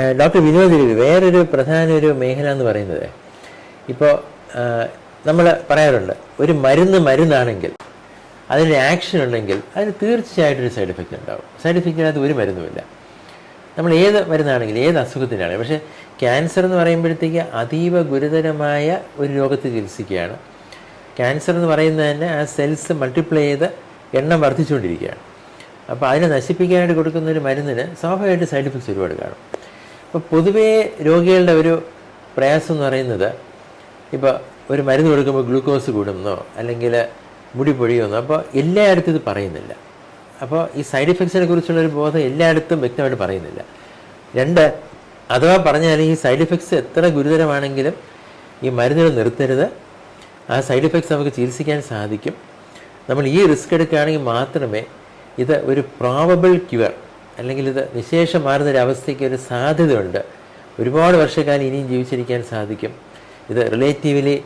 Doctor Vinod Ravi വേറൊരു പ്രധാന ഒരു മേഖല എന്ന് പറയുന്നത് ഇപ്പോൾ നമ്മൾ പറയാറുണ്ട് ഒരു മരുന്ന് മരുന്നാണെങ്കിൽ അതിന് ആക്ഷൻ ഉണ്ടെങ്കിൽ അതിന് തീർച്ചയായിട്ടും ഒരു സൈഡ് എഫക്റ്റ് ഉണ്ടാവും. സൈഡ് എഫക്റ്റിനകത്ത് ഒരു മരുന്നുമില്ല. നമ്മൾ ഏത് മരുന്നാണെങ്കിലും ഏത് അസുഖത്തിനാണെങ്കിലും പക്ഷേ ക്യാൻസർ എന്ന് പറയുമ്പോഴത്തേക്ക് അതീവ ഗുരുതരമായ ഒരു രോഗത്തെ ചികിത്സിക്കുകയാണ്. ക്യാൻസർ എന്ന് പറയുന്നത് തന്നെ ആ സെൽസ് മൾട്ടിപ്ലൈ ചെയ്ത് എണ്ണം വർദ്ധിച്ചുകൊണ്ടിരിക്കുകയാണ്. അപ്പോൾ അതിനെ നശിപ്പിക്കാനായിട്ട് കൊടുക്കുന്ന ഒരു മരുന്നിന് സ്വാഭാവികമായിട്ട് സൈഡ് എഫക്ട്സ് ഒരുപാട് കാണും. അപ്പോൾ പൊതുവേ രോഗികളുടെ ഒരു പ്രയാസം എന്ന് പറയുന്നത് ഇപ്പോൾ ഒരു മരുന്ന് കൊടുക്കുമ്പോൾ ഗ്ലൂക്കോസ് കൂടുന്നോ അല്ലെങ്കിൽ മുടി പൊഴിയുമെന്നോ അപ്പോൾ എല്ലായിടത്തും ഇത് പറയുന്നില്ല. അപ്പോൾ ഈ സൈഡ് ഇഫക്ട്സിനെ കുറിച്ചുള്ള ഒരു ബോധം എല്ലായിടത്തും വ്യക്തമായിട്ട് പറയുന്നില്ല. രണ്ട് അഥവാ പറഞ്ഞാൽ ഈ സൈഡ് ഇഫക്ട്സ് എത്ര ഗുരുതരമാണെങ്കിലും ഈ മരുന്നുകൾ നിർത്തരുത്. ആ സൈഡ് ഇഫക്ട്സ് നമുക്ക് ചികിത്സിക്കാൻ സാധിക്കും. നമ്മൾ ഈ റിസ്ക് എടുക്കുകയാണെങ്കിൽ മാത്രമേ ഇത് ഒരു പ്രോബബിൾ ക്യുവർ അല്ലെങ്കിൽ ഇത് വിശേഷം മാറുന്ന ഒരു അവസ്ഥയ്ക്ക് ഒരു സാധ്യതയുണ്ട്. ഒരുപാട് വർഷക്കാലം ഇനിയും ജീവിച്ചിരിക്കാൻ സാധിക്കും. ഇത് റിലേറ്റീവ്ലി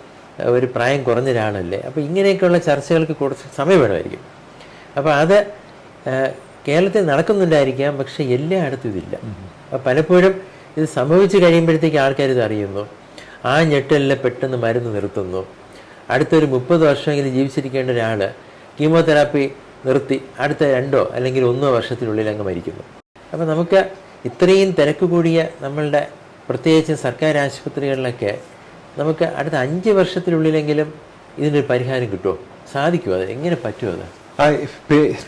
ഒരു പ്രായം കുറഞ്ഞ ഒരാളല്ലേ അപ്പോൾ ഇങ്ങനെയൊക്കെയുള്ള ചർച്ചകൾക്ക് കുറച്ച് സമയം വേണമായിരിക്കും. അപ്പോൾ അത് കേരളത്തിൽ നടക്കുന്നുണ്ടായിരിക്കാം പക്ഷേ എല്ലായിടത്തും ഇതില്ല. അപ്പോൾ പലപ്പോഴും ഇത് സംഭവിച്ചു കഴിയുമ്പോഴത്തേക്ക് ആൾക്കാർ ഇത് അറിയുന്നു. ആ ഞെട്ടലിൽ പെട്ടെന്ന് മരുന്ന് നിർത്തുന്നു. അടുത്തൊരു മുപ്പത് വർഷമെങ്കിലും ജീവിച്ചിരിക്കേണ്ട ഒരാൾ കീമോതെറാപ്പി നിർത്തി അടുത്ത രണ്ടോ അല്ലെങ്കിൽ ഒന്നോ വർഷത്തിനുള്ളിൽ അങ്ങ് മരിക്കുന്നു. അപ്പോൾ നമുക്ക് ഇത്രയും തിരക്ക് കൂടിയ നമ്മളുടെ പ്രത്യേകിച്ച് സർക്കാർ ആശുപത്രികളിലൊക്കെ നമുക്ക് അടുത്ത അഞ്ച് വർഷത്തിനുള്ളിലെങ്കിലും ഇതിനൊരു പരിഹാരം കിട്ടുമോ? സാധിക്കുമോ അത്? എങ്ങനെ പറ്റുമോ അത്?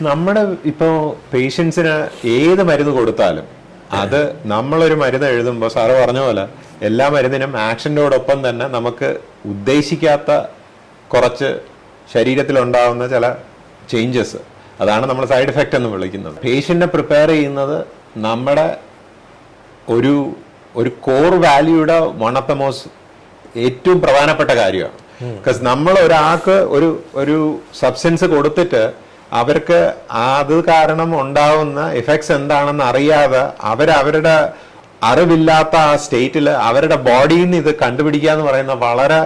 നമ്മുടെ ഇപ്പോൾ പേഷ്യൻസിന് ഏത് മരുന്ന് കൊടുത്താലും അത് നമ്മളൊരു മരുന്ന് എഴുതുമ്പോൾ സാറ് പറഞ്ഞ പോലെ എല്ലാ മരുന്നിനും ആക്ഷന്റോടൊപ്പം തന്നെ നമുക്ക് ഉദ്ദേശിക്കാത്ത കുറച്ച് ശരീരത്തിലുണ്ടാവുന്ന ചില ചേഞ്ചസ് അതാണ് നമ്മൾ സൈഡ് എഫക്റ്റ് എന്ന് വിളിക്കുന്നത്. പേഷ്യന്റിനെ പ്രിപ്പയർ ചെയ്യുന്നത് നമ്മുടെ ഒരു ഒരു കോർ വാല്യൂയുടെ വൺ ഓഫ് ദ മോസ്റ്റ് ഏറ്റവും പ്രധാനപ്പെട്ട കാര്യമാണ്. ബിക്കോസ് നമ്മൾ ഒരാൾക്ക് ഒരു ഒരു സബ്സ്റ്റൻസ് കൊടുത്തിട്ട് അവർക്ക് അത് കാരണം ഉണ്ടാവുന്ന എഫക്ട്സ് എന്താണെന്ന് അറിയാതെ അവരവരുടെ അറിവില്ലാത്ത ആ സ്റ്റേറ്റിൽ അവരുടെ ബോഡിയിൽ നിന്ന് ഇത് കണ്ടുപിടിക്കുക എന്ന് പറയുന്ന വളരെ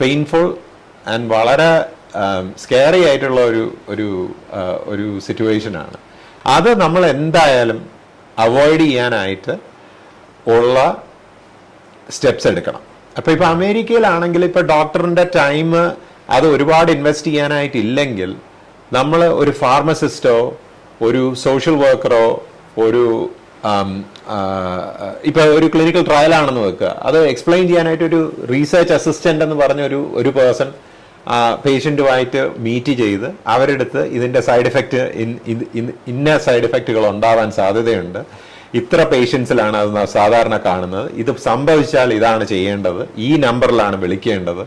പെയിൻഫുൾ ആൻഡ് വളരെ സ്കെയറി ആയിട്ടുള്ള ഒരു ഒരു ഒരു സിറ്റുവേഷനാണ് അത് നമ്മൾ എന്തായാലും അവോയ്ഡ് ചെയ്യാനായിട്ട് ഉള്ള സ്റ്റെപ്സ് എടുക്കണം. അപ്പൊ ഇപ്പൊ അമേരിക്കയിലാണെങ്കിൽ ഇപ്പൊ ഡോക്ടറിന്റെ ടൈം അത് ഒരുപാട് ഇൻവെസ്റ്റ് ചെയ്യാനായിട്ട് ഇല്ലെങ്കിൽ നമ്മൾ ഒരു ഫാർമസിസ്റ്റോ ഒരു സോഷ്യൽ വർക്കറോ ഒരു ഇപ്പൊ ഒരു ക്ലിനിക്കൽ ട്രയൽ ആണെന്ന് വെക്കുക. അത് എക്സ്പ്ലെയിൻ ചെയ്യാനായിട്ട് ഒരു റീസെർച്ച് അസിസ്റ്റന്റ് എന്ന് പറഞ്ഞ ഒരു ഒരു പേഴ്സൺ പേഷ്യന്റുമായിട്ട് മീറ്റ് ചെയ്ത് അവരെടുത്ത് ഇതിന്റെ സൈഡ് എഫക്റ്റ് ഇന്ന സൈഡ് എഫക്റ്റുകൾ ഉണ്ടാവാൻ സാധ്യതയുണ്ട്. ഇത്ര പേഷ്യൻസിലാണ് അത് സാധാരണ കാണുന്നത്. ഇത് സംഭവിച്ചാൽ ഇതാണ് ചെയ്യേണ്ടത്. ഈ നമ്പറിലാണ് വിളിക്കേണ്ടത്.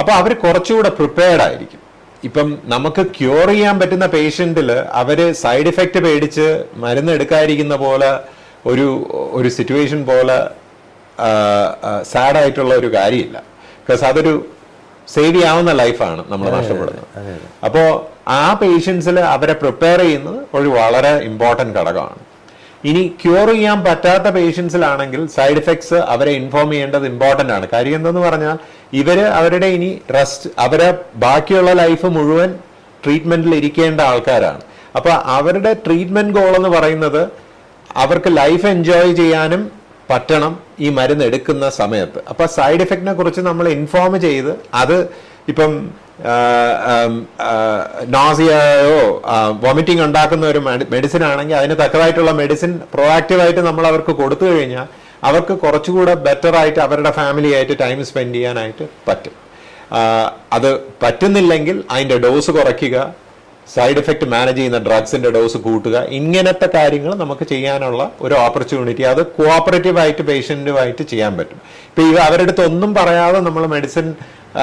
അപ്പോൾ അവർ കുറച്ചുകൂടെ പ്രിപ്പയർഡ് ആയിരിക്കും. ഇപ്പം നമുക്ക് ക്യൂർ ചെയ്യാൻ പറ്റുന്ന പേഷ്യന്റിൽ അവർ സൈഡ് എഫക്റ്റ് പേടിച്ച് മരുന്ന് എടുക്കാതിരിക്കുന്ന പോലെ ഒരു ഒരു സിറ്റുവേഷൻ പോലെ സാഡായിട്ടുള്ള ഒരു കാര്യമില്ല. ബിക്കോസ് അതൊരു സേവ് ചെയ്യാവുന്ന ലൈഫാണ് നമ്മൾ നഷ്ടപ്പെടുന്നത്. അപ്പോൾ ആ പേഷ്യൻസിൽ അവരെ പ്രിപ്പയർ ചെയ്യുന്നത് ഒരു വളരെ ഇമ്പോർട്ടന്റ് ഘടകമാണ്. ഇനി ക്യൂർ ചെയ്യാൻ പറ്റാത്ത പേഷ്യൻസിലാണെങ്കിൽ സൈഡ് എഫക്ട്സ് അവരെ ഇൻഫോം ചെയ്യേണ്ടത് ഇമ്പോർട്ടന്റ് ആണ്. കാര്യം എന്തെന്ന് പറഞ്ഞാൽ ഇവർ അവരുടെ ഇനി റെസ്റ്റ് അവരെ ബാക്കിയുള്ള ലൈഫ് മുഴുവൻ ട്രീറ്റ്മെന്റിൽ ഇരിക്കേണ്ട ആൾക്കാരാണ്. അപ്പോൾ അവരുടെ ട്രീറ്റ്മെന്റ് ഗോൾ എന്ന് പറയുന്നത് അവർക്ക് ലൈഫ് എൻജോയ് ചെയ്യാനും പറ്റണം ഈ മരുന്ന് എടുക്കുന്ന സമയത്ത്. അപ്പൊ സൈഡ് എഫക്റ്റിനെ കുറിച്ച് നമ്മൾ ഇൻഫോം ചെയ്ത് അത് ഇപ്പം നോസിയയോ വോമിറ്റിംഗ് ഉണ്ടാക്കുന്ന ഒരു മെഡിസിൻ ആണെങ്കിൽ അതിന് തക്കതായിട്ടുള്ള മെഡിസിൻ പ്രൊആക്റ്റീവായിട്ട് നമ്മൾ അവർക്ക് കൊടുത്തു കഴിഞ്ഞാൽ അവർക്ക് കുറച്ചുകൂടെ ബെറ്റർ ആയിട്ട് അവരുടെ ഫാമിലി ആയിട്ട് ടൈം സ്പെൻഡ് ചെയ്യാനായിട്ട് പറ്റും. അത് പറ്റുന്നില്ലെങ്കിൽ അതിന്റെ ഡോസ് കുറയ്ക്കുക സൈഡ് എഫക്റ്റ് മാനേജ് ചെയ്യുന്ന ഡ്രഗ്സിന്റെ ഡോസ് കൂട്ടുക. ഇങ്ങനത്തെ കാര്യങ്ങൾ നമുക്ക് ചെയ്യാനുള്ള ഒരു ഓപ്പർച്യൂണിറ്റി അത് കോഓപ്പറേറ്റീവ് ആയിട്ട് പേഷ്യന്റുമായിട്ട് ചെയ്യാൻ പറ്റും. ഇപ്പൊ ഇവ അവരുടെ അടുത്ത് ഒന്നും പറയാതെ നമ്മൾ മെഡിസിൻ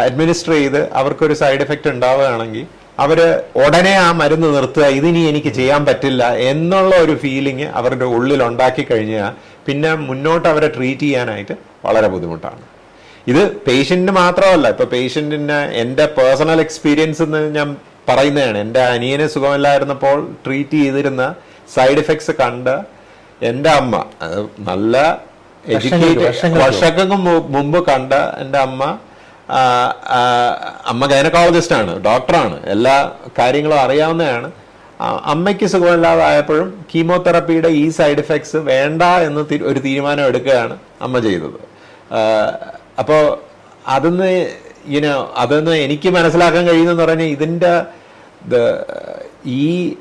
അഡ്മിനിസ്റ്റർ ചെയ്ത് അവർക്കൊരു സൈഡ് എഫക്റ്റ് ഉണ്ടാവുകയാണെങ്കിൽ അവർ ഉടനെ ആ മരുന്ന് നിർത്തുക ഇതിനി എനിക്ക് ചെയ്യാൻ പറ്റില്ല എന്നുള്ള ഒരു ഫീലിംഗ് അവരുടെ ഉള്ളിൽ ഉണ്ടാക്കി കഴിഞ്ഞാൽ പിന്നെ മുന്നോട്ട് അവരെ ട്രീറ്റ് ചെയ്യാനായിട്ട് വളരെ ബുദ്ധിമുട്ടാണ്. ഇത് പേഷ്യന്റിന് മാത്രമല്ല ഇപ്പൊ പേഷ്യന്റിന് എന്റെ പേഴ്സണൽ എക്സ്പീരിയൻസ് എന്ന് ഞാൻ പറയുന്നതാണ്. എന്റെ അനിയനെ സുഖമില്ലായിരുന്നപ്പോൾ ട്രീറ്റ് ചെയ്തിരുന്ന സൈഡ് എഫക്ട്സ് കണ്ട് എന്റെ അമ്മ അത് നല്ല എഡ്യൂക്കേറ്റഡ് വർഷങ്ങൾക്ക് മുമ്പ് കണ്ട എന്റെ അമ്മ അമ്മ ഗൈനക്കോളജിസ്റ്റ് ആണ് ഡോക്ടറാണ് എല്ലാ കാര്യങ്ങളും അറിയാവുന്നതാണ്. അമ്മയ്ക്ക് സുഖമില്ലാതായപ്പോഴും കീമോതെറപ്പിയുടെ ഈ സൈഡ് എഫക്ട്സ് വേണ്ട എന്ന് ഒരു തീരുമാനം എടുക്കുകയാണ് അമ്മ ചെയ്തത്. അപ്പോൾ അതൊന്ന് ഇനോ അതെന്ന് എനിക്ക് മനസ്സിലാക്കാൻ കഴിയുന്നെന്ന് പറഞ്ഞാൽ ഇതിന്റെ ഈ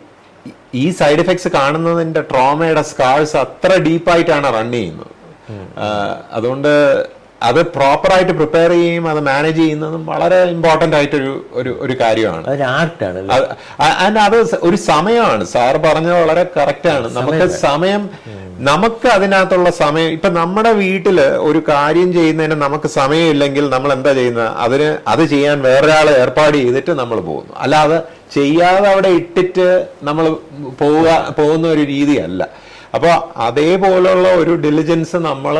ഈ സൈഡ് എഫക്ട്സ് കാണുന്നതിന്റെ ട്രോമയുടെ സ്കാൾസ് അത്ര ഡീപ്പായിട്ടാണ് റൺ ചെയ്യുന്നത്. അതുകൊണ്ട് അത് പ്രോപ്പറായിട്ട് പ്രിപ്പയർ ചെയ്യുകയും അത് മാനേജ് ചെയ്യുന്നതും വളരെ ഇമ്പോർട്ടന്റ് ആയിട്ടൊരു ഒരു ഒരു കാര്യമാണ്. ആർട്ടാണ് അത് ഒരു സമയമാണ്. സാർ പറഞ്ഞത് വളരെ കറക്റ്റാണ് ആണ്. നമുക്ക് സമയം നമുക്ക് അതിനകത്തുള്ള സമയം ഇപ്പൊ നമ്മുടെ വീട്ടിൽ ഒരു കാര്യം ചെയ്യുന്നതിന് നമുക്ക് സമയമില്ലെങ്കിൽ നമ്മൾ എന്താ ചെയ്യുന്നത്? അതിന് അത് ചെയ്യാൻ വേറൊരാളെ ഏർപ്പാട് ചെയ്തിട്ട് നമ്മൾ പോകുന്നു. അല്ലാതെ ചെയ്യാതെ അവിടെ ഇട്ടിട്ട് നമ്മൾ പോവുക പോകുന്ന ഒരു രീതിയല്ല. അപ്പോൾ അതേപോലുള്ള ഒരു ഡെലിജൻസ് നമ്മൾ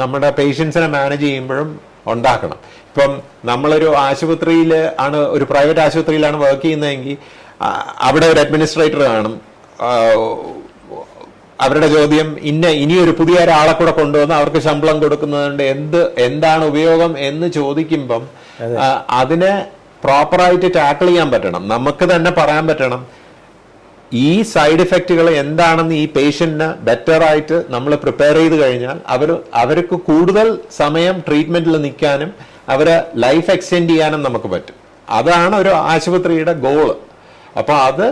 നമ്മുടെ പേഷ്യൻസിനെ മാനേജ് ചെയ്യുമ്പോഴും ഉണ്ടാക്കണം. ഇപ്പം നമ്മളൊരു ആശുപത്രിയിൽ ആണ് ഒരു പ്രൈവറ്റ് ആശുപത്രിയിലാണ് വർക്ക് ചെയ്യുന്നതെങ്കിൽ അവിടെ ഒരു അഡ്മിനിസ്ട്രേറ്റർ കാണും. അവരുടെ ചോദ്യം ഇന്ന ഇനിയൊരു പുതിയ ഒരാളെ കൂടെ കൊണ്ടുവന്ന് അവർക്ക് ശമ്പളം കൊടുക്കുന്നതുകൊണ്ട് എന്ത് എന്താണ് ഉപയോഗം എന്ന് ചോദിക്കുമ്പം അതിനെ പ്രോപ്പറായിട്ട് ടാക്കിൾ ചെയ്യാൻ പറ്റണം. നമുക്ക് തന്നെ പറയാൻ പറ്റണം. ഈ സൈഡ് ഇഫക്റ്റുകൾ എന്താണെന്ന് ഈ പേഷ്യന്റിന് ബെറ്റർ ആയിട്ട് നമ്മൾ പ്രിപ്പയർ ചെയ്ത് കഴിഞ്ഞാൽ അവർ അവർക്ക് കൂടുതൽ സമയം ട്രീറ്റ്മെന്റിൽ നിൽക്കാനും അവരെ ലൈഫ് എക്സ്റ്റെൻഡ് ചെയ്യാനും നമുക്ക് പറ്റും. അതാണ് ഒരു ആശുപത്രിയുടെ ഗോൾ അപ്പോൾ അത്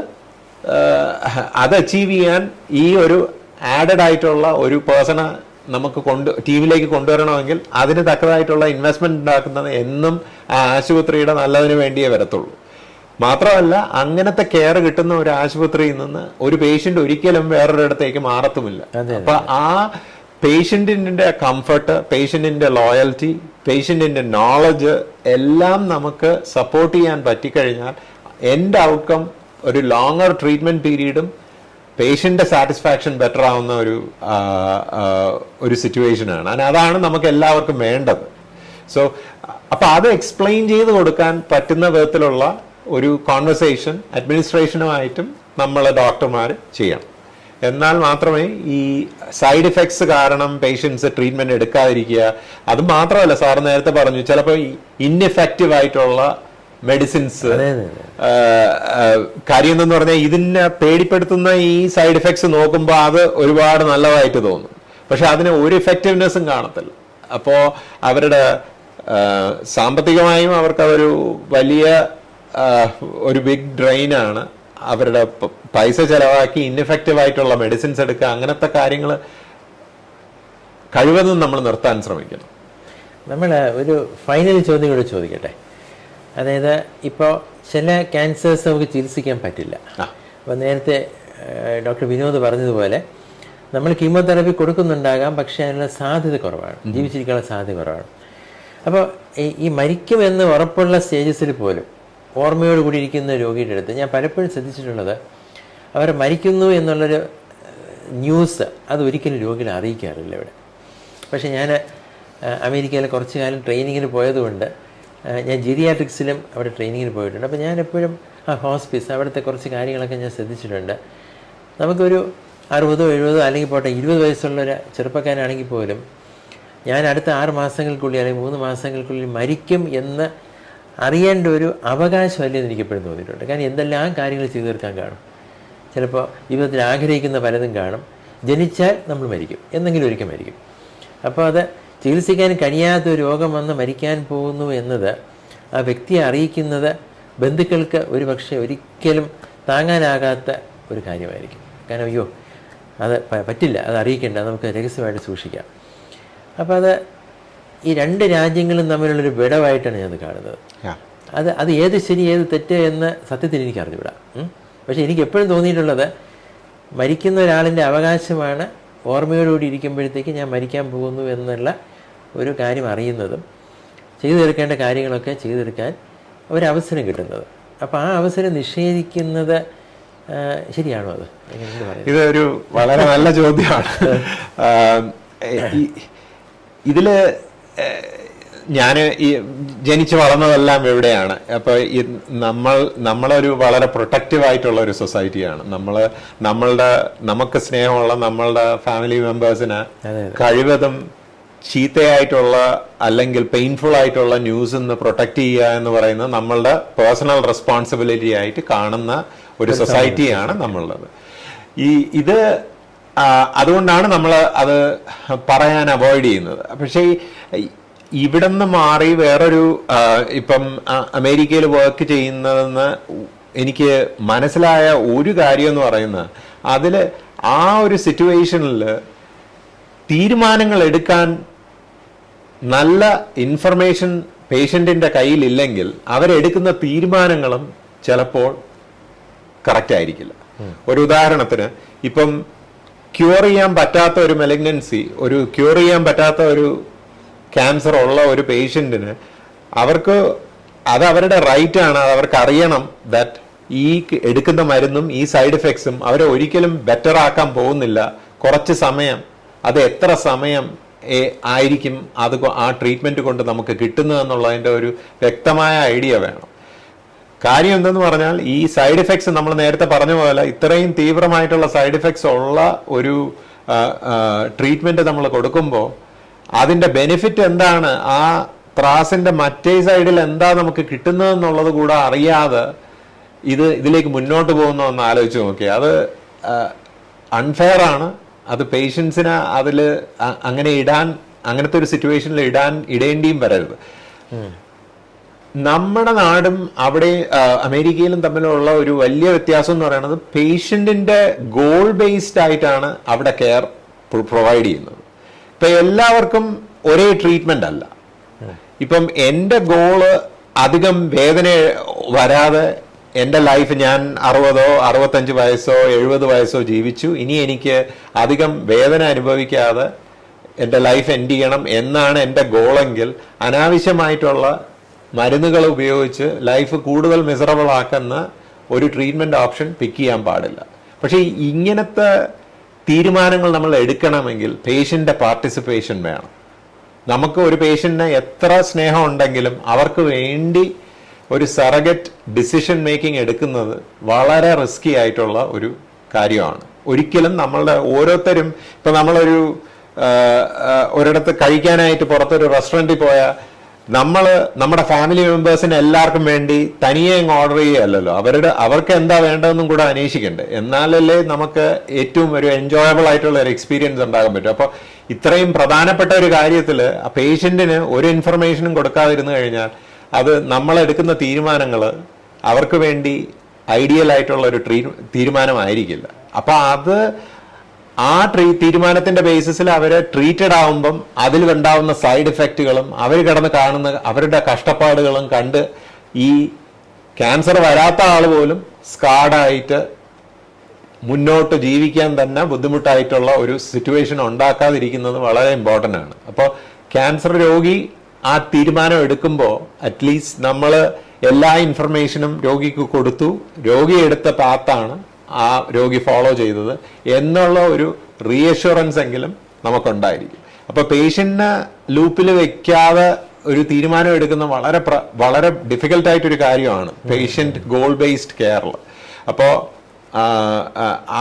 അത് അച്ചീവ് ചെയ്യാൻ ഈ ഒരു ആഡഡ് ആയിട്ടുള്ള ഒരു പേഴ്സണെ നമുക്ക് കൊണ്ട് ടീമിലേക്ക് കൊണ്ടുവരണമെങ്കിൽ അതിന് തക്കതായിട്ടുള്ള ഇൻവെസ്റ്റ്മെന്റ് ഉണ്ടാക്കുന്നത് എന്നും ആ ആശുപത്രിയുടെ നല്ലതിന് വേണ്ടിയേ വരത്തുള്ളൂ. മാത്രമല്ല അങ്ങനത്തെ കെയർ കിട്ടുന്ന ഒരു ആശുപത്രിയിൽ നിന്ന് ഒരു പേഷ്യന്റ് ഒരിക്കലും വേറൊരിടത്തേക്ക് മാറത്തുമില്ല. അപ്പൊ ആ പേഷ്യന്റിന്റെ കംഫർട്ട് പേഷ്യന്റിന്റെ ലോയൽറ്റി പേഷ്യന്റിന്റെ നോളജ് എല്ലാം നമുക്ക് സപ്പോർട്ട് ചെയ്യാൻ പറ്റിക്കഴിഞ്ഞാൽ എന്റെ ഔട്ട്കം ഒരു ലോങ്ങർ ട്രീറ്റ്മെന്റ് പീരീഡും പേഷ്യന്റെ സാറ്റിസ്ഫാക്ഷൻ ബെറ്റർ ആവുന്ന ഒരു ഒരു സിറ്റുവേഷൻ ആണ്. അതാണ് നമുക്ക് എല്ലാവർക്കും വേണ്ടത്. സോ അപ്പൊ അത് എക്സ്പ്ലെയിൻ ചെയ്ത് കൊടുക്കാൻ പറ്റുന്ന വിധത്തിലുള്ള ഒരു കോൺവെർസേഷൻ അഡ്മിനിസ്ട്രേഷനുമായിട്ടും നമ്മൾ ഡോക്ടർമാർ ചെയ്യണം. എന്നാൽ മാത്രമേ ഈ സൈഡ് ഇഫക്ട്സ് കാരണം പേഷ്യൻസ് ട്രീറ്റ്മെന്റ് എടുക്കാതിരിക്കുക അത് മാത്രമല്ല സാർ നേരത്തെ പറഞ്ഞു ചിലപ്പോൾ ഇൻഎഫക്റ്റീവ് ആയിട്ടുള്ള മെഡിസിൻസ് കാര്യം എന്ന് പറഞ്ഞാൽ ഇതിനെ പേടിപ്പെടുത്തുന്ന ഈ സൈഡ് ഇഫക്ട്സ് നോക്കുമ്പോൾ അത് ഒരുപാട് നല്ലതായിട്ട് തോന്നും. പക്ഷെ അതിന് ഒരു ഇഫക്റ്റീവ്നെസ്സും കാണത്തില്ല. അപ്പോൾ അവരുടെ സാമ്പത്തികമായും അവർക്ക് അതൊരു വലിയ ഒരു ബിഗ് ഡ്രെയിനാണ് അവരുടെ പൈസ ചെലവാക്കി ഇൻഎഫക്റ്റീവ് ആയിട്ടുള്ള മെഡിസിൻസ് എടുക്കുക അങ്ങനത്തെ കാര്യങ്ങൾ കഴിവതും നമ്മൾ നിർത്താൻ ശ്രമിക്കണം നമ്മൾ ഒരു ഫൈനൽ ചോദ്യം കൂടെ ചോദിക്കട്ടെ. അതായത് ഇപ്പോൾ ചില ക്യാൻസേഴ്സ് നമുക്ക് ചികിത്സിക്കാൻ പറ്റില്ല. അപ്പോൾ നേരത്തെ ഡോക്ടർ വിനോദ് പറഞ്ഞതുപോലെ നമ്മൾ കീമോതെറാപ്പി കൊടുക്കുന്നുണ്ടാകാം പക്ഷേ അതിനുള്ള സാധ്യത കുറവാണ്. ജീവിച്ചിരിക്കാനുള്ള സാധ്യത കുറവാണ്. അപ്പോൾ ഈ മരിക്കുമെന്ന് ഉറപ്പുള്ള സ്റ്റേജസിൽ പോലും ഓർമ്മയോട് ഇരിക്കുന്ന രോഗിയുടെ അടുത്ത് ഞാൻ പലപ്പോഴും ശ്രദ്ധിച്ചിട്ടുള്ളത് അവർ മരിക്കുന്നു എന്നുള്ളൊരു ന്യൂസ് അത് ഒരിക്കലും രോഗികളെ അറിയിക്കാറില്ല ഇവിടെ. പക്ഷേ ഞാൻ അമേരിക്കയിൽ കുറച്ച് കാലം ട്രെയിനിങ്ങിന് പോയതുകൊണ്ട് ഞാൻ ജിരിയാട്രിക്സിലും അവിടെ ട്രെയിനിങ്ങിന് പോയിട്ടുണ്ട്. അപ്പോൾ ഞാൻ എപ്പോഴും ആ ഹോസ്പിസ് അവിടുത്തെ കുറച്ച് കാര്യങ്ങളൊക്കെ ഞാൻ ശ്രദ്ധിച്ചിട്ടുണ്ട്. നമുക്കൊരു അറുപതോ എഴുപതോ അല്ലെങ്കിൽ പോട്ടെ ഇരുപത് വയസ്സുള്ള ഒരു ചെറുപ്പക്കാരാണെങ്കിൽ പോലും ഞാൻ അടുത്ത ആറ് മാസങ്ങൾക്കുള്ളിൽ അല്ലെങ്കിൽ മൂന്ന് മാസങ്ങൾക്കുള്ളിൽ മരിക്കും എന്ന് അറിയേണ്ട ഒരു അവകാശമല്ലേ എന്ന് എനിക്ക് എപ്പോഴും തോന്നിയിട്ടുണ്ട്. കാരണം എന്തെല്ലാം കാര്യങ്ങൾ ചെയ്തു തീർക്കാൻ കാണും. ചിലപ്പോൾ ജീവിതത്തിൽ ആഗ്രഹിക്കുന്ന പലതും കാണും. ജനിച്ചാൽ നമ്മൾ മരിക്കും. എന്തെങ്കിലും ഒരിക്കൽ മരിക്കും. അപ്പോൾ അത് ചികിത്സിക്കാൻ കഴിയാത്ത ഒരു രോഗം വന്ന് മരിക്കാൻ പോകുന്നു എന്നത് ആ വ്യക്തിയെ അറിയിക്കുന്നത് ബന്ധുക്കൾക്ക് ഒരു പക്ഷേ ഒരിക്കലും താങ്ങാനാകാത്ത ഒരു കാര്യമായിരിക്കും. കാരണം അയ്യോ അത് പറ്റില്ല. അത് അറിയിക്കേണ്ട. നമുക്ക് രഹസ്യമായിട്ട് സൂക്ഷിക്കാം. അപ്പോൾ അത് ഈ രണ്ട് രാജ്യങ്ങളും തമ്മിലുള്ളൊരു വിടവായിട്ടാണ് ഞാൻ കാണുന്നത്. അത് അത് ഏത് ശരി ഏത് തെറ്റ് എന്ന് സത്യത്തിൽ എനിക്ക് അറിഞ്ഞുവിടാം പക്ഷേ എനിക്ക് എപ്പോഴും തോന്നിയിട്ടുള്ളത് മരിക്കുന്ന ഒരാളിന്റെ അവകാശമാണ് ഓർമ്മയോടുകൂടി ഇരിക്കുമ്പോഴത്തേക്ക് ഞാൻ മരിക്കാൻ പോകുന്നു എന്നുള്ള ഒരു കാര്യം അറിയുന്നതും ചെയ്തു തീർക്കേണ്ട കാര്യങ്ങളൊക്കെ ചെയ്തു തീർക്കാൻ ഒരവസരം കിട്ടുന്നത്. അപ്പോൾ ആ അവസരം നിഷേധിക്കുന്നത് ശരിയാണോ അത്? ഇതൊരു വളരെ നല്ല ചോദ്യമാണ്. ഇതിൽ ഞാൻ ഈ ജനിച്ചു വളർന്നതെല്ലാം എവിടെയാണ് അപ്പോൾ ഈ നമ്മൾ നമ്മളൊരു വളരെ പ്രൊട്ടക്റ്റീവ് ആയിട്ടുള്ള ഒരു സൊസൈറ്റിയാണ് നമ്മൾ നമ്മളുടെ നമുക്ക് സ്നേഹമുള്ള നമ്മളുടെ ഫാമിലി മെമ്പേഴ്സിന് കഴിവതും ചീത്തയായിട്ടുള്ള അല്ലെങ്കിൽ പെയിൻഫുൾ ആയിട്ടുള്ള ന്യൂസ് നിന്ന് പ്രൊട്ടക്റ്റ് ചെയ്യുക എന്ന് പറയുന്നത് നമ്മളുടെ പേഴ്സണൽ റെസ്പോൺസിബിലിറ്റി ആയിട്ട് കാണുന്ന ഒരു സൊസൈറ്റിയാണ് നമ്മളുള്ളത് ഈ ഇത് അതുകൊണ്ടാണ് നമ്മൾ അത് പറയാൻ അവോയ്ഡ് ചെയ്യുന്നത്. പക്ഷേ ഈ ഇവിടുന്ന് മാറി വേറൊരു ഇപ്പം അമേരിക്കയിൽ വർക്ക് ചെയ്യുന്നതെന്ന് എനിക്ക് മനസ്സിലായ ഒരു കാര്യം എന്ന് പറയുന്നത് അതിൽ ആ ഒരു സിറ്റുവേഷനിൽ തീരുമാനങ്ങൾ എടുക്കാൻ നല്ല ഇൻഫർമേഷൻ പേഷ്യന്റിന്റെ കയ്യിലില്ലെങ്കിൽ അവരെടുക്കുന്ന തീരുമാനങ്ങളും ചിലപ്പോൾ കറക്റ്റ് ആയിരിക്കില്ല ഒരു ഉദാഹരണത്തിന് ഇപ്പം ക്യൂർ ചെയ്യാൻ പറ്റാത്ത ഒരു മെലഗ്നൻസി ഒരു ക്യൂർ ചെയ്യാൻ പറ്റാത്ത ഒരു ക്യാൻസർ ഉള്ള ഒരു പേഷ്യന്റിന് അവർക്ക് അത് അവരുടെ റൈറ്റ് ആണ് അത് അവർക്ക് അറിയണം ദാറ്റ് ഈ എടുക്കുന്ന മരുന്നും ഈ സൈഡ് എഫക്ട്സും അവരെ ഒരിക്കലും ബെറ്റർ ആക്കാൻ പോകുന്നില്ല. കുറച്ച് സമയം അത് എത്ര സമയം ആയിരിക്കും അത് ആ ട്രീറ്റ്മെന്റ് കൊണ്ട് നമുക്ക് കിട്ടുന്നതെന്നുള്ളതിന്റെ ഒരു വ്യക്തമായ ഐഡിയ വേണം. കാര്യം എന്തെന്ന് പറഞ്ഞാൽ ഈ സൈഡ് ഇഫക്ട്സ് നമ്മൾ നേരത്തെ പറഞ്ഞ പോലെ ഇത്രയും തീവ്രമായിട്ടുള്ള സൈഡ് ഇഫക്ട്സ് ഉള്ള ഒരു ട്രീറ്റ്മെന്റ് നമ്മൾ കൊടുക്കുമ്പോൾ അതിന്റെ ബെനിഫിറ്റ് എന്താണ്? ആ ത്രാസിന്റെ മറ്റേ സൈഡിൽ എന്താ നമുക്ക് കിട്ടുന്നതെന്നുള്ളത് കൂടെ അറിയാതെ ഇത് ഇതിലേക്ക് മുന്നോട്ട് പോകുന്ന എന്ന് ആലോചിച്ച് നോക്കി അത് അൺഫെയർ ആണ്. അത് പേഷ്യൻസിന് അതിൽ അങ്ങനെ ഇടാൻ അങ്ങനത്തെ ഒരു സിറ്റുവേഷനിൽ ഇടാൻ ഇടേണ്ടിയും വരരുത്. നമ്മുടെ നാടും അവിടെ അമേരിക്കയിലും തമ്മിലുള്ള ഒരു വലിയ വ്യത്യാസം എന്ന് പറയുന്നത് പേഷ്യന്റിന്റെ ഗോൾ ബേസ്ഡ് ആയിട്ടാണ് അവിടെ കെയർ പ്രൊവൈഡ് ചെയ്യുന്നത്. ഇപ്പൊ എല്ലാവർക്കും ഒരേ ട്രീറ്റ്മെന്റ് അല്ല. ഇപ്പം എന്റെ ഗോൾ അധികം വേദന വരാതെ എന്റെ ലൈഫ് ഞാൻ അറുപതോ അറുപത്തഞ്ച് വയസ്സോ എഴുപത് വയസ്സോ ജീവിച്ചു. ഇനി എനിക്ക് അധികം വേദന അനുഭവിക്കാതെ എന്റെ ലൈഫ് എൻഡ് ചെയ്യണം എന്നാണ് എന്റെ ഗോളെങ്കിൽ അനാവശ്യമായിട്ടുള്ള മരുന്നുകൾ ഉപയോഗിച്ച് ലൈഫ് കൂടുതൽ മിസറബിൾ ആക്കുന്ന ഒരു ട്രീറ്റ്മെന്റ് ഓപ്ഷൻ പിക്ക് ചെയ്യാൻ പാടില്ല. പക്ഷേ ഇങ്ങനത്തെ തീരുമാനങ്ങൾ നമ്മൾ എടുക്കണമെങ്കിൽ പേഷ്യന്റെ പാർട്ടിസിപ്പേഷൻ വേണം. നമുക്ക് ഒരു പേഷ്യന്റിന് എത്ര സ്നേഹം ഉണ്ടെങ്കിലും അവർക്ക് വേണ്ടി ഒരു സറഗറ്റ് ഡിസിഷൻ മേക്കിംഗ് എടുക്കുന്നത് വളരെ റിസ്കി ആയിട്ടുള്ള ഒരു കാര്യമാണ്. ഒരിക്കലും നമ്മളുടെ ഓരോരുത്തരും ഇപ്പൊ നമ്മളൊരു ഒരിടത്ത് കഴിക്കാനായിട്ട് പുറത്തൊരു റെസ്റ്റോറന്റിൽ പോയാൽ നമ്മൾ നമ്മുടെ ഫാമിലി മെമ്പേഴ്സിന് എല്ലാവർക്കും വേണ്ടി തനിയെ ഓർഡർ ചെയ്യുകയല്ലോ അവരുടെ അവർക്ക് എന്താ വേണ്ടതെന്നും കൂടെ അന്വേഷിക്കണ്ടേ. എന്നാലല്ലേ നമുക്ക് ഏറ്റവും ഒരു എൻജോയബിൾ ആയിട്ടുള്ള ഒരു എക്സ്പീരിയൻസ് ഉണ്ടാകാൻ പറ്റും. അപ്പോൾ ഇത്രയും പ്രധാനപ്പെട്ട ഒരു കാര്യത്തിൽ ആ പേഷ്യന്റിന് ഒരു ഇൻഫർമേഷനും കൊടുക്കാതിരുന്നു കഴിഞ്ഞാൽ അത് നമ്മളെടുക്കുന്ന തീരുമാനങ്ങൾ അവർക്ക് വേണ്ടി ഐഡിയൽ ആയിട്ടുള്ള ഒരു തീരുമാനമായിരിക്കില്ല. അപ്പോൾ അത് ആ ട്രീ തീരുമാനത്തിന്റെ ബേസിസിൽ അവർ ട്രീറ്റഡ് ആവുമ്പം അതിൽ ഉണ്ടാവുന്ന സൈഡ് ഇഫക്റ്റുകളും അവർ കിടന്ന് കാണുന്ന അവരുടെ കഷ്ടപ്പാടുകളും കണ്ട് ഈ ക്യാൻസർ വരാത്ത ആൾ പോലും സ്കാഡായിട്ട് മുന്നോട്ട് ജീവിക്കാൻ തന്നെ ബുദ്ധിമുട്ടായിട്ടുള്ള ഒരു സിറ്റുവേഷൻ ഉണ്ടാക്കാതിരിക്കുന്നത് വളരെ ഇമ്പോർട്ടന്റ് ആണ്. അപ്പോൾ ക്യാൻസർ രോഗി ആ തീരുമാനം എടുക്കുമ്പോൾ അറ്റ്ലീസ്റ്റ് നമ്മൾ എല്ലാ ഇൻഫർമേഷനും രോഗിക്ക് കൊടുത്തു. രോഗി എടുത്ത പാത്താണ് ആ രോഗി ഫോളോ ചെയ്തത് എന്നുള്ള ഒരു റീഅഷുറൻസ് എങ്കിലും നമുക്കുണ്ടായിരിക്കും. അപ്പൊ പേഷ്യന്റിനെ ലൂപ്പിൽ വെക്കാതെ ഒരു തീരുമാനം എടുക്കുന്ന വളരെ വളരെ ഡിഫിക്കൽട്ടായിട്ടൊരു കാര്യമാണ് പേഷ്യന്റ് ഗോൾ ബേസ്ഡ് കെയറിൽ അപ്പോൾ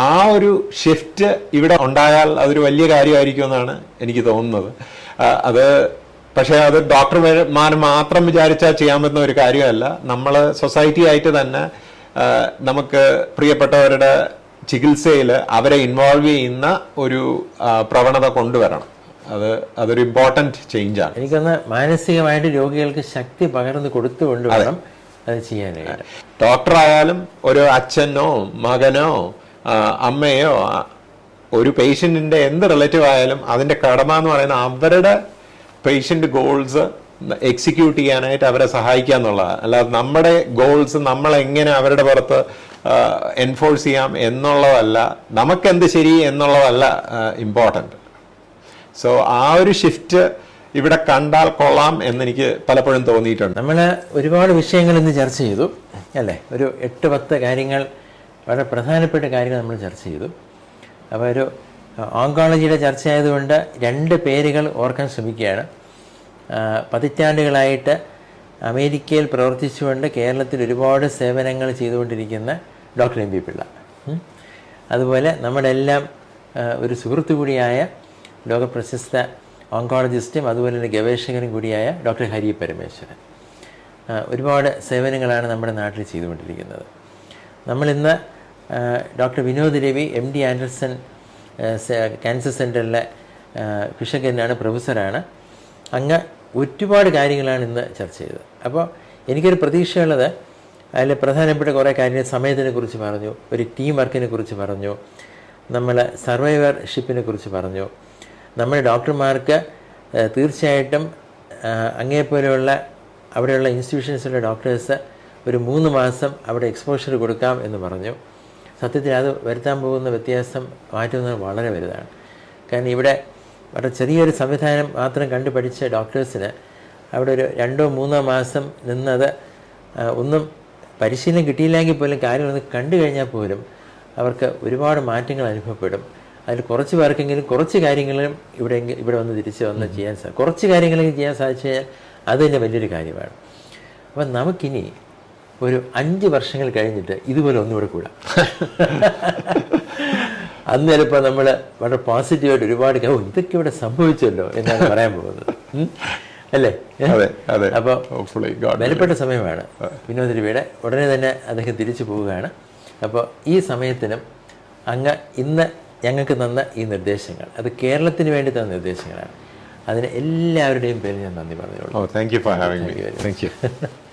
ആ ഒരു ഷിഫ്റ്റ് ഇവിടെ ഉണ്ടായാൽ അതൊരു വലിയ കാര്യമായിരിക്കും എന്നാണ് എനിക്ക് തോന്നുന്നത്. അത് പക്ഷേ അത് ഡോക്ടർമാർ മാത്രം വിചാരിച്ചാൽ ചെയ്യാൻ പറ്റുന്ന ഒരു കാര്യമല്ല. നമ്മൾ സൊസൈറ്റി ആയിട്ട് തന്നെ നമുക്ക് പ്രിയപ്പെട്ടവരുടെ ചികിത്സയിൽ അവരെ ഇൻവോൾവ് ചെയ്യുന്ന ഒരു പ്രവണത കൊണ്ടുവരണം. അത് അതൊരു ഇമ്പോർട്ടന്റ് ചേഞ്ചാണ് എനിക്കൊന്ന് മാനസികമായിട്ട് രോഗികൾക്ക് ശക്തി പകർന്നു കൊടുത്തുകൊണ്ട് വേണം അത്. ചെയ്യാനായിട്ട്. ഡോക്ടർ ആയാലും ഒരു അച്ഛനോ മകനോ അമ്മയോ ഒരു പേഷ്യന്റിന്റെ എന്ത് റിലേറ്റീവ് ആയാലും അതിന്റെ കടമ എന്ന് പറയുന്നത് അവരുടെ പേഷ്യന്റ് ഗോൾസ് എക്സിക്യൂട്ട് ചെയ്യാനായിട്ട് അവരെ സഹായിക്കുക എന്നുള്ളതാണ് അല്ലാതെ നമ്മുടെ ഗോൾസ് നമ്മൾ എങ്ങനെ അവരുടെ പുറത്ത് എൻഫോഴ്സ് ചെയ്യാം എന്നുള്ളതല്ല നമുക്കെന്ത് ശരി എന്നുള്ളതല്ല ഇമ്പോർട്ടന്റ് സോ ആ ഒരു ഷിഫ്റ്റ് ഇവിടെ കണ്ടാൽ കൊള്ളാം എന്നെനിക്ക് പലപ്പോഴും തോന്നിയിട്ടുണ്ട്. നമ്മൾ ഒരുപാട് വിഷയങ്ങൾ ഇന്ന് ചർച്ച ചെയ്തു അല്ലേ? ഒരു എട്ട് പത്ത് കാര്യങ്ങൾ വളരെ പ്രധാനപ്പെട്ട കാര്യങ്ങൾ നമ്മൾ ചർച്ച ചെയ്തു. അപ്പോൾ ഒരു ഓങ്കോളജിയുടെ ചർച്ച ആയതുകൊണ്ട് രണ്ട് പേരുകൾ ഓർക്കാൻ ശ്രമിക്കുകയാണ്. പതിറ്റാണ്ടുകളായിട്ട് അമേരിക്കയിൽ പ്രവർത്തിച്ചുകൊണ്ട് കേരളത്തിൽ ഒരുപാട് സേവനങ്ങൾ ചെയ്തുകൊണ്ടിരിക്കുന്ന ഡോക്ടർ എം പി പിള്ള. അതുപോലെ നമ്മുടെ എല്ലാം ഒരു സുഹൃത്തു കൂടിയായ ലോകപ്രശസ്ത ഓങ്കോളജിസ്റ്റും അതുപോലെ തന്നെ ഗവേഷകനും കൂടിയായ ഡോക്ടർ ഹരി പരമേശ്വരൻ. ഒരുപാട് സേവനങ്ങളാണ് നമ്മുടെ നാട്ടിൽ ചെയ്തുകൊണ്ടിരിക്കുന്നത്. നമ്മളിന്ന് doctor Vinod Ravi M D Anderson cancer സെന്ററിലെ ഫിഷകനാണ് പ്രൊഫസറാണ്. അങ്ങ് ഒരുപാട് കാര്യങ്ങളാണ് ഇന്ന് ചർച്ച ചെയ്തത്. അപ്പോൾ എനിക്കൊരു പ്രതീക്ഷയുള്ളത് അതിൽ പ്രധാനപ്പെട്ട കുറേ കാര്യങ്ങൾ സമയത്തിനെ കുറിച്ച് പറഞ്ഞു ഒരു ടീം വർക്കിനെ കുറിച്ച് പറഞ്ഞു നമ്മൾ സർവൈവർഷിപ്പിനെ കുറിച്ച് പറഞ്ഞു. നമ്മുടെ ഡോക്ടർമാർക്ക് തീർച്ചയായിട്ടും അങ്ങേപ്പോലെയുള്ള അവിടെയുള്ള ഇൻസ്റ്റിറ്റ്യൂഷൻസിലെ ഡോക്ടേഴ്സ് ഒരു മൂന്ന് മാസം അവിടെ എക്സ്പോഷർ കൊടുക്കാം എന്ന് പറഞ്ഞു. സത്യത്തിൽ അത് വരുത്താൻ പോകുന്ന വ്യത്യാസം മാറ്റുന്നത് വളരെ വലുതാണ്. കാരണം ഇവിടെ വളരെ ചെറിയൊരു സംവിധാനം മാത്രം കണ്ടു പഠിച്ച ഡോക്ടേഴ്സിന് അവിടെ ഒരു രണ്ടോ മൂന്നോ മാസം നിന്നത് ഒന്നും പരിശീലനം കിട്ടിയില്ലെങ്കിൽ പോലും കാര്യങ്ങളൊന്ന് കണ്ടു കഴിഞ്ഞാൽ പോലും അവർക്ക് ഒരുപാട് മാറ്റങ്ങൾ അനുഭവപ്പെടും. അതിൽ കുറച്ച് പേർക്കെങ്കിലും കുറച്ച് കാര്യങ്ങളും ഇവിടെ ഇവിടെ വന്ന് തിരിച്ച് വന്ന് ചെയ്യാൻ സാധിക്കും കുറച്ച് കാര്യങ്ങളെങ്കിലും ചെയ്യാൻ സാധിച്ചു കഴിഞ്ഞാൽ അത് തന്നെ വലിയൊരു കാര്യമാണ്. അപ്പം നമുക്കിനി ഒരു അഞ്ച് വർഷങ്ങൾ കഴിഞ്ഞിട്ട് ഇതുപോലെ ഒന്നുകൂടെ കൂടാം. അന്ന് ചിലപ്പോൾ നമ്മൾ വളരെ പോസിറ്റീവായിട്ട് ഒരുപാട് ഓ ഇതൊക്കെ ഇവിടെ സംഭവിച്ചല്ലോ എന്നാണ് പറയാൻ പോകുന്നത്. അല്ലേ? അപ്പോൾ. വിലപ്പെട്ട സമയമാണ്. വിനോദ് രവിയുടെ ഉടനെ തന്നെ അദ്ദേഹം തിരിച്ചു പോവുകയാണ്. അപ്പോൾ ഈ സമയത്തിനും അങ്ങ് ഇന്ന് ഞങ്ങൾക്ക് തന്ന ഈ നിർദ്ദേശങ്ങൾ അത് കേരളത്തിന് വേണ്ടി തന്ന നിർദ്ദേശങ്ങളാണ്. അതിന് എല്ലാവരുടെയും പേര് ഞാൻ നന്ദി പറഞ്ഞോളൂ. Thank you for having me thank me.